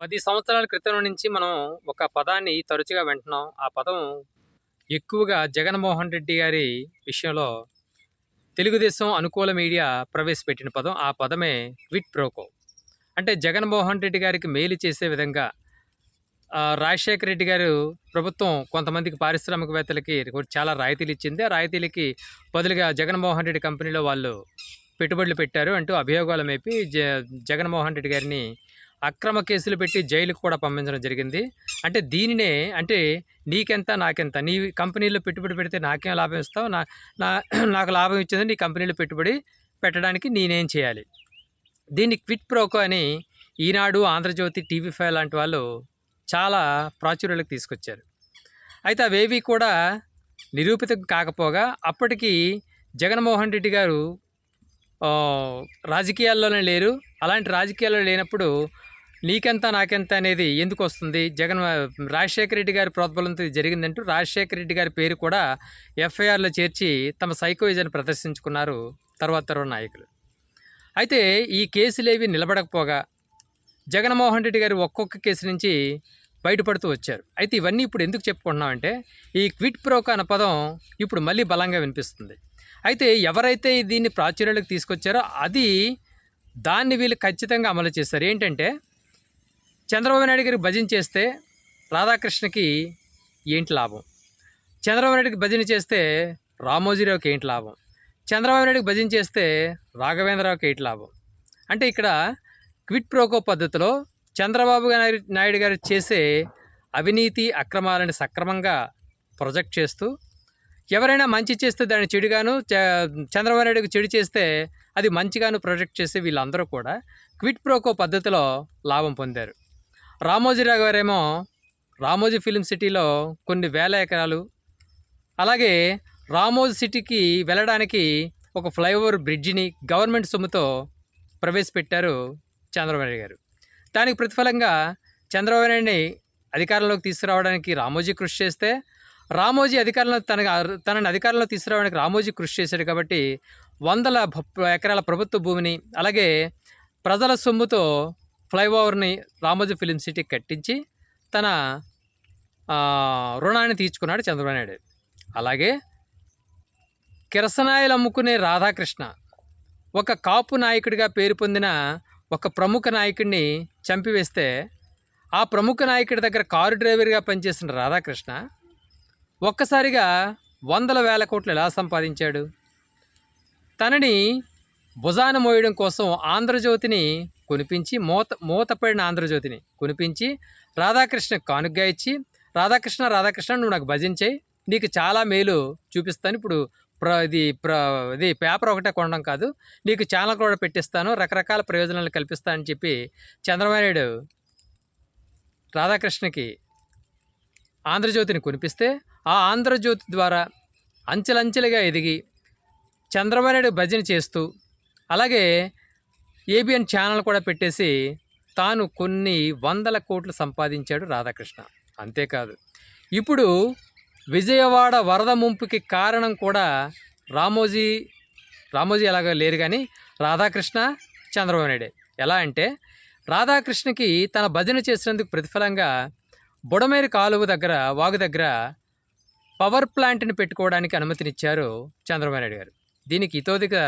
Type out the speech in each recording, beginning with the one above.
పది సంవత్సరాల క్రితం నుంచి మనం ఒక పదాన్ని తరచుగా వింటున్నాం. ఆ పదం ఎక్కువగా జగన్మోహన్ రెడ్డి గారి విషయంలో తెలుగుదేశం అనుకూల మీడియా ప్రవేశపెట్టిన పదం. ఆ పదమే క్విట్ ప్రోకో. అంటే జగన్మోహన్ రెడ్డి గారికి మేలు చేసే విధంగా రాజశేఖర రెడ్డి గారు ప్రభుత్వం కొంతమందికి పారిశ్రామికవేత్తలకి చాలా రాయితీలు ఇచ్చింది. ఆ రాయితీలకి బదులుగా జగన్మోహన్ రెడ్డి కంపెనీలో వాళ్ళు పెట్టుబడులు పెట్టారు అంటూ అభియోగాలు మేపి జ జగన్మోహన్ రెడ్డి గారిని అక్రమ కేసులు పెట్టి జైలుకు కూడా పంపించడం జరిగింది. అంటే దీనినే అంటే నీకెంత నాకెంత? నీ కంపెనీలో పెట్టుబడి పెడితే నాకేం లాభం ఇస్తావు? నా నా నాకు లాభం ఇచ్చింది నీ కంపెనీలో పెట్టుబడి పెట్టడానికి నేనేం చేయాలి? దీన్ని క్విట్ ప్రోకో అని ఈనాడు ఆంధ్రజ్యోతి టీవీ ఫైవ్ లాంటి వాళ్ళు చాలా ప్రాచుర్యాలకు తీసుకొచ్చారు. అయితే అవేవి కూడా నిరూపితం కాకపోగా అప్పటికి జగన్మోహన్ రెడ్డి గారు రాజకీయాల్లోనే లేరు. అలాంటి రాజకీయాల్లో లేనప్పుడు నీకెంత నాకెంత అనేది ఎందుకు వస్తుంది? జగన్ రాజశేఖర రెడ్డి గారి ప్రోద్బలంతో ఇది జరిగిందంటూ రాజశేఖర రెడ్డి గారి పేరు కూడా ఎఫ్ఐఆర్లో చేర్చి తమ సైకోయిజాన్ని ప్రదర్శించుకున్నారు తర్వాత తర్వాత నాయకులు. అయితే ఈ కేసులేవి నిలబడకపోగా జగన్మోహన్ రెడ్డి గారు ఒక్కొక్క కేసు నుంచి బయటపడుతూ వచ్చారు. అయితే ఇవన్నీ ఇప్పుడు ఎందుకు చెప్పుకుంటున్నామంటే ఈ క్విట్ ప్రోక అన్న పదం ఇప్పుడు మళ్ళీ బలంగా వినిపిస్తుంది. అయితే ఎవరైతే దీన్ని ప్రాచుర్యాలకు తీసుకొచ్చారో అది దాన్ని వీళ్ళు ఖచ్చితంగా అమలు చేస్తారు ఏంటంటే చంద్రబాబు నాయుడు గారికి భజన చేస్తే రాధాకృష్ణకి ఏంటి లాభం? చంద్రబాబు నాయుడికి భజన చేస్తే రామోజీరావుకి ఏంటి లాభం? చంద్రబాబు నాయుడికి భజన చేస్తే రాఘవేంద్రరావుకి ఏంటి లాభం? అంటే ఇక్కడ క్విట్ ప్రోకో పద్ధతిలో చంద్రబాబు నాయుడు గారు చేసే అవినీతి అక్రమాలను సక్రమంగా ప్రొజెక్ట్ చేస్తూ ఎవరైనా మంచి చేస్తే దాన్ని చెడుగాను చ- చంద్రబాబు నాయుడుకి చెడు చేస్తే అది మంచిగాను ప్రొజెక్ట్ చేసే వీళ్ళందరూ కూడా క్విట్ ప్రోకో పద్ధతిలో లాభం పొందారు. రామోజీరావు గారేమో రామోజీ ఫిలిం సిటీలో కొన్ని వేల ఎకరాలు అలాగే రామోజీ సిటీకి వెళ్ళడానికి ఒక ఫ్లైఓవర్ బ్రిడ్జిని గవర్నమెంట్ సొమ్ముతో ప్రవేశపెట్టారు చంద్రబాబు నాయుడు గారు. దానికి ప్రతిఫలంగా చంద్రబాబు నాయుడిని అధికారంలోకి తీసుకురావడానికి రామోజీ కృషి చేస్తే రామోజీ అధికారంలో తన తనని అధికారంలో తీసుకురావడానికి రామోజీ కృషి చేశాడు కాబట్టి వందల ఎకరాల ప్రభుత్వ భూమిని అలాగే ప్రజల సొమ్ముతో ఫ్లైఓవర్ని రామోజీ ఫిలిం సిటీ కట్టించి తన రుణాన్ని తీర్చుకున్నాడు చంద్రబాబు నాయుడు. అలాగే కిరసనాయలు అమ్ముకునే రాధాకృష్ణ ఒక కాపు నాయకుడిగా పేరు పొందిన ఒక ప్రముఖ నాయకుడిని చంపివేస్తే ఆ ప్రముఖ నాయకుడి దగ్గర కారు డ్రైవర్గా పనిచేసిన రాధాకృష్ణ ఒక్కసారిగా వందల వేల కోట్లు ఎలా సంపాదించాడు? తనని భుజాన మోయడం కోసం ఆంధ్రజ్యోతిని కొనిపించి మూత మూతపడిన ఆంధ్రజ్యోతిని కొనిపించి రాధాకృష్ణ కానుగ్గా ఇచ్చి రాధాకృష్ణ రాధాకృష్ణ నువ్వు నాకు భజించేయి నీకు చాలా మేలు చూపిస్తాను. ఇప్పుడు ప్ర ఇది ప్ర ఇది పేపర్ ఒకటే కొనడం కాదు. నీకు ఛానల్ కూడా పెట్టిస్తాను. రకరకాల ప్రయోజనాలు కల్పిస్తానని చెప్పి చంద్రబాబు నాయుడు రాధాకృష్ణకి ఆంధ్రజ్యోతిని కొనిపిస్తే ఆ ఆంధ్రజ్యోతి ద్వారా అంచెలంచెలుగా ఎదిగి చంద్రబాబు నాయుడు భజన చేస్తూ అలాగే ఏబిఎన్ ఛానల్ కూడా పెట్టేసి తాను కొన్ని వందల కోట్లు సంపాదించాడు రాధాకృష్ణ. అంతేకాదు. ఇప్పుడు విజయవాడ వరద ముంపుకి కారణం కూడా రామోజీ రామోజీ ఎలాగో లేరు కానీ రాధాకృష్ణ చంద్రబాబు నాయుడే. ఎలా అంటే రాధాకృష్ణకి తన భజన చేసినందుకు ప్రతిఫలంగా బుడమేరు కాలువ దగ్గర వాగు దగ్గర పవర్ ప్లాంట్ని పెట్టుకోవడానికి అనుమతినిచ్చారు చంద్రబాబు నాయుడు గారు. దీనికి ఇతోదిగా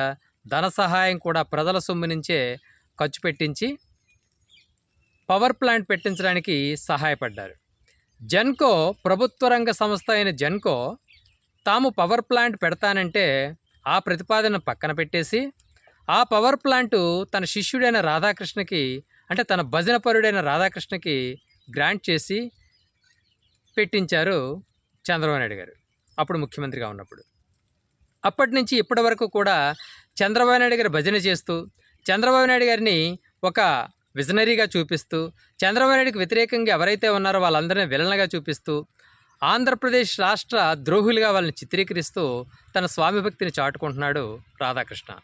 ధన సహాయం కూడా ప్రజల సొమ్ము నుంచే ఖర్చు పెట్టించి పవర్ ప్లాంట్ పెట్టించడానికి సహాయపడ్డారు. జెన్కో ప్రభుత్వ రంగ సంస్థ అయిన జెన్కో తాము పవర్ ప్లాంట్ పెడతానంటే ఆ ప్రతిపాదన పక్కన పెట్టేసి ఆ పవర్ ప్లాంటు తన శిష్యుడైన రాధాకృష్ణకి అంటే తన భజన పరుడైన రాధాకృష్ణకి గ్రాంట్ చేసి పెట్టించారు చంద్రబాబు నాయుడు గారు. అప్పుడు ముఖ్యమంత్రిగా ఉన్నప్పుడు. అప్పటి నుంచి ఇప్పటి వరకు కూడా చంద్రబాబు నాయుడు గారు భజన చేస్తూ చంద్రబాబు నాయుడు గారిని ఒక విజనరీగా చూపిస్తూ చంద్రబాబు నాయుడుకి వ్యతిరేకంగా ఎవరైతే ఉన్నారో వాళ్ళందరినీ విలన్గా చూపిస్తూ ఆంధ్రప్రదేశ్ రాష్ట్ర ద్రోహులుగా వాళ్ళని చిత్రీకరిస్తూ తన స్వామి భక్తిని చాటుకుంటున్నాడు రాధాకృష్ణ.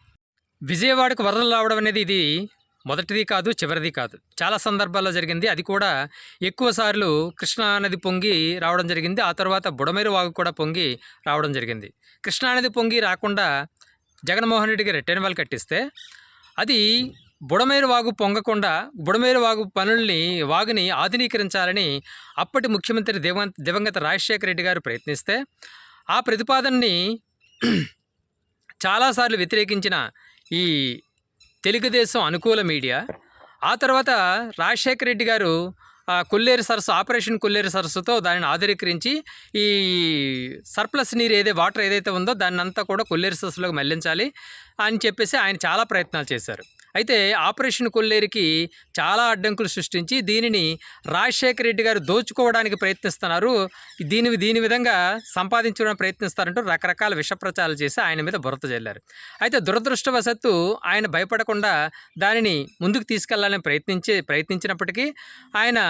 విజయవాడకు వరదలు రావడం అనేది ఇది మొదటిది కాదు చివరిది కాదు. చాలా సందర్భాల్లో జరిగింది. అది కూడా ఎక్కువ సార్లు పొంగి రావడం జరిగింది. ఆ తర్వాత బుడమేరు వాగు కూడా పొంగి రావడం జరిగింది. కృష్ణానది పొంగి రాకుండా జగన్మోహన్ రెడ్డి గారు రిటర్న్ కట్టిస్తే అది బుడమేరు వాగు పొంగకుండా బుడమేరు వాగు పనుల్ని వాగుని ఆధునీకరించాలని అప్పటి ముఖ్యమంత్రి దివం దివంగత రాజశేఖర రెడ్డి గారు ప్రయత్నిస్తే ఆ ప్రతిపాదనని చాలాసార్లు వ్యతిరేకించిన ఈ తెలుగుదేశం అనుకూల మీడియా ఆ తర్వాత రాజశేఖర రెడ్డి గారు కొల్లేరు సరస్సు ఆపరేషన్ కొల్లేరు సరస్సుతో దానిని ఆధునీకరించి ఈ సర్ప్లస్ నీరు ఏదే వాటర్ ఏదైతే ఉందో దాన్ని అంతా కూడా కొల్లేరు సరస్సులోకి మళ్ళించాలి. అని చెప్పేసి ఆయన చాలా ప్రయత్నాలు చేశారు. అయితే ఆపరేషన్ కొల్లేరికి చాలా అడ్డంకులు సృష్టించి దీనిని రాజశేఖర రెడ్డి గారు దోచుకోవడానికి ప్రయత్నిస్తున్నారు. దీని దీని విధంగా సంపాదించడానికి ప్రయత్నిస్తారంటూ రకరకాల విషప్రచారాలు చేసి ఆయన మీద బురద జల్లారు. అయితే దురదృష్టవశాత్తు ఆయన భయపడకుండా దానిని ముందుకు తీసుకెళ్ళాలని ప్రయత్నించే ప్రయత్నించినప్పటికీ ఆయన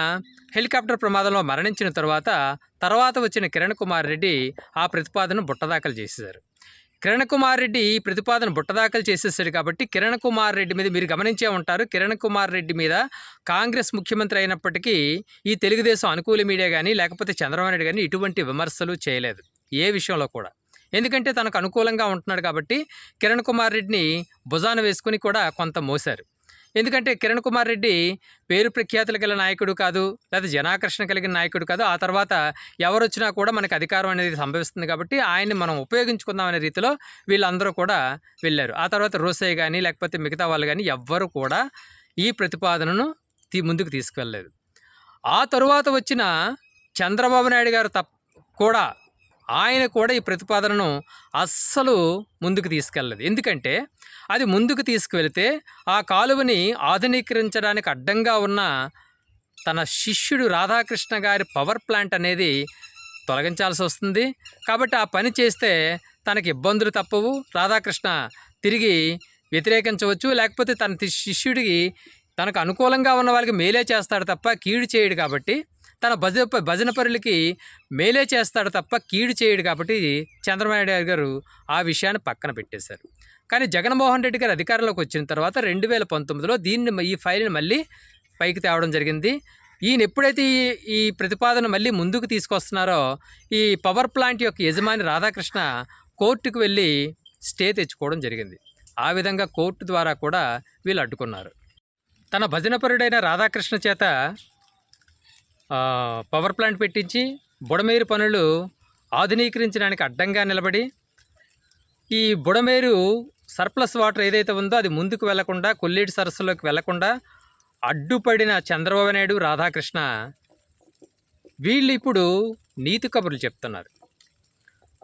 హెలికాప్టర్ ప్రమాదంలో మరణించిన తర్వాత తర్వాత వచ్చిన కిరణ్ కుమార్ రెడ్డి ఆ ప్రతిపాదన బుట్టదాఖలు చేసేశారు కిరణ్ కుమార్ రెడ్డి ఈ ప్రతిపాదన బుట్టదాఖలు చేసేసాడు కాబట్టి కిరణ్ కుమార్ రెడ్డి మీద మీరు గమనించే ఉంటారు. కిరణ్ కుమార్ రెడ్డి మీద కాంగ్రెస్ ముఖ్యమంత్రి అయినప్పటికీ ఈ తెలుగుదేశం అనుకూల మీడియా కానీ లేకపోతే చంద్రబాబు నాయుడు కానీ ఇటువంటి విమర్శలు చేయలేదు. ఏ విషయంలో కూడా. ఎందుకంటే తనకు అనుకూలంగా ఉంటున్నాడు కాబట్టి కిరణ్ కుమార్ రెడ్డిని భుజాన వేసుకుని కూడా కొంత మోశారు. ఎందుకంటే కిరణ్ కుమార్ రెడ్డి పేరు ప్రఖ్యాతులు గల నాయకుడు కాదు లేదా జనాకర్షణ కలిగిన నాయకుడు కాదు. ఆ తర్వాత ఎవరు వచ్చినా కూడా మనకు అధికారం అనేది సంభవిస్తుంది కాబట్టి ఆయన్ని మనం ఉపయోగించుకుందాం అనే రీతిలో వీళ్ళందరూ కూడా వెళ్ళారు. ఆ తర్వాత రోసయ్య కానీ లేకపోతే మిగతా వాళ్ళు కానీ ఎవ్వరు కూడా ఈ ప్రతిపాదనను తీ ముందుకు తీసుకువెళ్ళలేదు. ఆ తరువాత వచ్చిన చంద్రబాబు నాయుడు గారు తప్ప కూడా ఆయన కూడా ఈ ప్రతిపాదనను అస్సలు ముందుకు తీసుకెళ్ళదు ఎందుకంటే అది ముందుకు తీసుకువెళితే ఆ కాలువని ఆధునీకరించడానికి అడ్డంగా ఉన్న తన శిష్యుడు రాధాకృష్ణ గారి పవర్ ప్లాంట్ అనేది తొలగించాల్సి వస్తుంది. కాబట్టి ఆ పని చేస్తే తనకి ఇబ్బందులు తప్పవు. రాధాకృష్ణ తిరిగి వ్యతిరేకించవచ్చు. లేకపోతే తన శిష్యుడికి తనకు అనుకూలంగా ఉన్న వాళ్ళకి మేలే చేస్తాడు తప్ప కీడు చేయడు కాబట్టి తన భజ భజన పరులకి మేలే చేస్తాడు తప్ప కీడు చేయడు కాబట్టి చంద్రబాబు నాయుడు గారు ఆ విషయాన్ని పక్కన పెట్టేశారు. కానీ జగన్మోహన్ రెడ్డి గారు అధికారంలోకి వచ్చిన తర్వాత రెండు వేల పంతొమ్మిదిలో దీన్ని ఈ ఫైల్ని మళ్ళీ పైకి తేవడం జరిగింది. ఈయన ఎప్పుడైతే ఈ ఈ ప్రతిపాదన మళ్ళీ ముందుకు తీసుకొస్తున్నారో ఈ పవర్ ప్లాంట్ యొక్క యజమాని రాధాకృష్ణ కోర్టుకు వెళ్ళి స్టే తెచ్చుకోవడం జరిగింది. ఆ విధంగా కోర్టు ద్వారా కూడా వీళ్ళు అడ్డుకున్నారు. తన భజనపరుడైన రాధాకృష్ణ చేత పవర్ ప్లాంట్ పెట్టించి బుడమేరు పనులు ఆధునీకరించడానికి అడ్డంగా నిలబడి ఈ బుడమేరు సర్ప్లస్ వాటర్ ఏదైతే ఉందో అది ముందుకు వెళ్ళకుండా కొల్లేటి సరస్సులోకి వెళ్ళకుండా అడ్డుపడిన చంద్రబాబు నాయుడు రాధాకృష్ణ వీళ్ళు ఇప్పుడు నీతి కబుర్లు చెప్తున్నారు.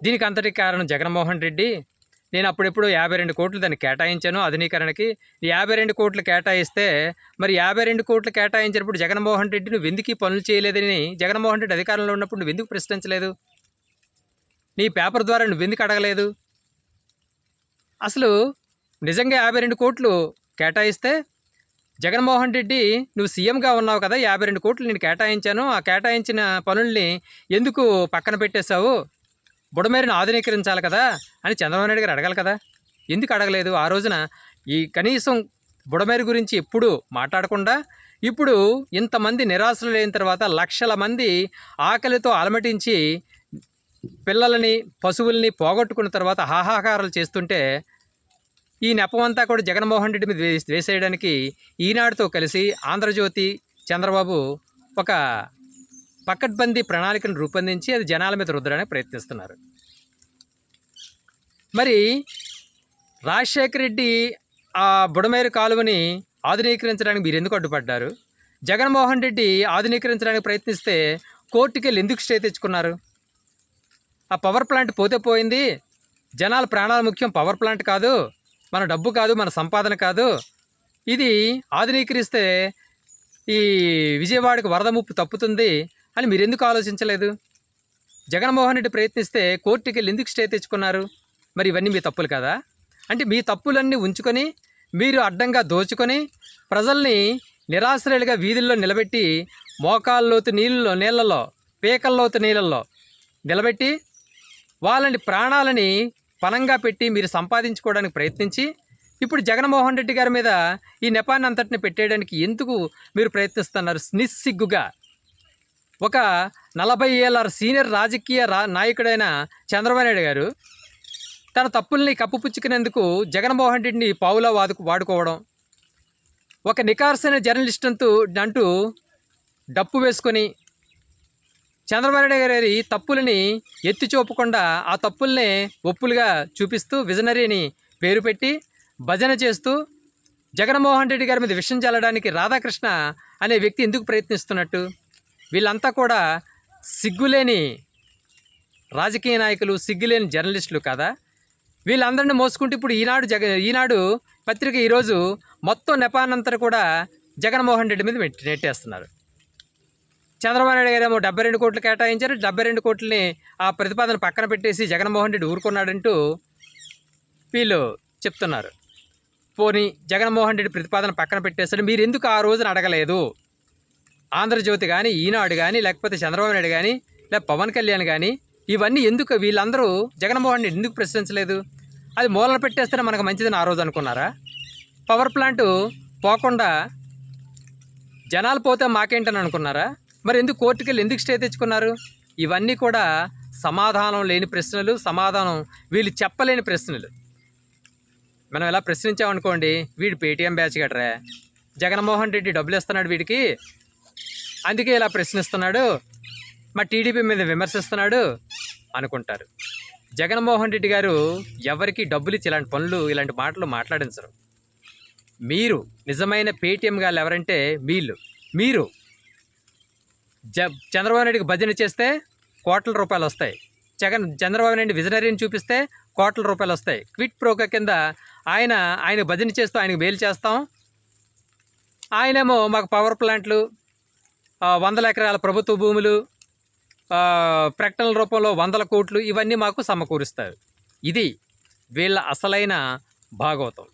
దీనికి అంతటి కారణం జగన్మోహన్ రెడ్డి. నేను అప్పుడెప్పుడు యాభై రెండు కోట్లు దాన్ని కేటాయించాను. ఆధునీకరణకి యాభై రెండు కోట్లు కేటాయిస్తే మరి యాభై రెండు కోట్లు కేటాయించినప్పుడు జగన్మోహన్ రెడ్డి నువ్వు ఎందుకు పనులు చేయలేదని జగన్మోహన్ రెడ్డి అధికారంలో ఉన్నప్పుడు నువ్వు ఎందుకు ప్రశ్నించలేదు? నీ పేపర్ ద్వారా నువ్వు ఎందుకు అడగలేదు? అసలు నిజంగా యాభై రెండు కోట్లు కేటాయిస్తే జగన్మోహన్ రెడ్డి నువ్వు సీఎంగా ఉన్నావు కదా యాభై రెండు కోట్లు నేను కేటాయించాను. ఆ కేటాయించిన పనుల్ని ఎందుకు పక్కన పెట్టేశావు? బుడమేరిని ఆధునీకరించాలి కదా అని చంద్రబాబు నాయుడు గారు అడగాలి కదా? ఎందుకు అడగలేదు? ఆ రోజున ఈ కనీసం బుడమేరు గురించి ఎప్పుడు మాట్లాడకుండా ఇప్పుడు ఇంతమంది నిరాశలు లేని తర్వాత లక్షల మంది ఆకలితో అలమటించి పిల్లలని పశువుల్ని పోగొట్టుకున్న తర్వాత హాహాకారాలు చేస్తుంటే ఈ నెపమంతా కూడా జగన్మోహన్ రెడ్డి మీద వేసేయడానికి ఈనాడుతో కలిసి ఆంధ్రజ్యోతి చంద్రబాబు ఒక పకడ్బందీ ప్రణాళికను రూపొందించి అది జనాల మీద రుద్దడానికి ప్రయత్నిస్తున్నారు. మరి రాజశేఖర రెడ్డి ఆ బుడమేరు కాలువని ఆధునీకరించడానికి మీరు ఎందుకు అడ్డుపడ్డారు? జగన్మోహన్ రెడ్డి ఆధునీకరించడానికి ప్రయత్నిస్తే కోర్టుకి వెళ్ళి ఎందుకు స్టే తెచ్చుకున్నారు? ఆ పవర్ ప్లాంట్ పోతే పోయింది. జనాల ప్రాణాలు ముఖ్యం. పవర్ ప్లాంట్ కాదు. మన డబ్బు కాదు. మన సంపాదన కాదు. ఇది ఆధునీకరిస్తే ఈ విజయవాడకు వరద ముప్పు తప్పుతుంది. అని మీరు ఎందుకు ఆలోచించలేదు? జగన్మోహన్ రెడ్డి ప్రయత్నిస్తే కోర్టుకి వెళ్ళి ఎందుకు స్టే తెచ్చుకున్నారు? మరి ఇవన్నీ మీ తప్పులు కదా? అంటే మీ తప్పులన్నీ ఉంచుకొని మీరు అడ్డంగా దోచుకొని ప్రజల్ని నిరాశ్రయులుగా వీధుల్లో నిలబెట్టి మోకాల్లోతు నీళ్ళలో నీళ్ళలో పీకల్లోతు నీళ్ళల్లో నిలబెట్టి వాళ్ళని ప్రాణాలని పనంగా పెట్టి మీరు సంపాదించుకోవడానికి ప్రయత్నించి ఇప్పుడు జగన్మోహన్ రెడ్డి గారి మీద ఈ నెపాన్ని అంతటిని పెట్టేయడానికి ఎందుకు మీరు ప్రయత్నిస్తున్నారు? నిస్సిగ్గుగా. ఒక నలభై ఏళ్ళ సీనియర్ రాజకీయ రా నాయకుడైన చంద్రబాబు నాయుడు గారు తన తప్పుల్ని కప్పుపుచ్చుకునేందుకు జగన్మోహన్ రెడ్డిని పావులా వాదుకు వాడుకోవడం ఒక నికార్సైన జర్నలిస్ట్ అంటూ అంటూ డప్పు వేసుకొని చంద్రబాబు నాయుడు గారి తప్పులని ఎత్తి చూపకుండా ఆ తప్పుల్ని ఒప్పులుగా చూపిస్తూ విజనరీని పేరు పెట్టి భజన చేస్తూ జగన్మోహన్ రెడ్డి గారి మీద విషం చల్లడానికి రాధాకృష్ణ అనే వ్యక్తి ఎందుకు ప్రయత్నిస్తున్నట్టు? వీళ్ళంతా కూడా సిగ్గులేని రాజకీయ నాయకులు సిగ్గులేని జర్నలిస్టులు కదా? వీళ్ళందరినీ మోసుకుంటూ ఇప్పుడు ఈనాడు జగ ఈనాడు పత్రిక ఈరోజు మొత్తం నెపానంతా కూడా జగన్మోహన్ రెడ్డి మీద నెట్టి- నెట్టేస్తున్నారు. చంద్రబాబు నాయుడు గారు ఏమో డెబ్బై రెండు కోట్లు కేటాయించారు డెబ్బై రెండు కోట్లని ఆ ప్రతిపాదన పక్కన పెట్టేసి జగన్మోహన్ రెడ్డి ఊరుకున్నాడంటూ వీళ్ళు చెప్తున్నారు. పోనీ జగన్మోహన్ రెడ్డి ప్రతిపాదన పక్కన పెట్టేస్తాడు మీరు ఎందుకు ఆ రోజున అడగలేదు? ఆంధ్రజ్యోతి కానీ ఈనాడు కానీ లేకపోతే చంద్రబాబు నాయుడు కానీ లేక పవన్ కళ్యాణ్ కానీ ఇవన్నీ ఎందుకు వీళ్ళందరూ జగన్మోహన్ రెడ్డి ఎందుకు ప్రశ్నించలేదు? అది మూలన పెట్టేస్తేనే మనకు మంచిదని ఆ రోజు అనుకున్నారా? పవర్ ప్లాంట్ పోకుండా జనాలు పోతే మాకేంటని అనుకున్నారా? మరి ఎందుకు కోర్టుకి వెళ్ళి ఎందుకు స్టే తెచ్చుకున్నారు? ఇవన్నీ కూడా సమాధానం లేని ప్రశ్నలు సమాధానం వీళ్ళు చెప్పలేని ప్రశ్నలు. మనం ఎలా ప్రశ్నించామనుకోండి వీడు పేటీఎం బ్యాచ్ గట్రా జగన్మోహన్ రెడ్డి డబ్బులు ఇస్తున్నాడు వీడికి అందుకే ఇలా ప్రశ్నిస్తున్నాడు. మా టీడీపీ మీద విమర్శిస్తున్నాడు అనుకుంటారు. జగన్మోహన్ రెడ్డి గారు ఎవరికి డబ్బులు ఇచ్చి ఇలాంటి పనులు ఇలాంటి మాటలు మాట్లాడించరు. మీరు నిజమైన పేటీఎం గారు ఎవరంటే వీళ్ళు. మీరు జ చంద్రబాబు నాయుడికి భజన చేస్తే కోట్ల రూపాయలు వస్తాయి. జగన్ చంద్రబాబు నాయుడు విజనరీని చూపిస్తే కోట్ల రూపాయలు వస్తాయి. క్విట్ ప్రోక కింద ఆయన ఆయన భజన చేస్తూ ఆయనకు మేలు చేస్తాం. ఆయనేమో మాకు పవర్ ప్లాంట్లు వందల ఎకరాల ప్రభుత్వ భూములు ప్రకటనల రూపంలో వందల కోట్లు ఇవన్నీ మాకు సమకూరుస్తారు. ఇది వీళ్ళ అసలైన భాగవతం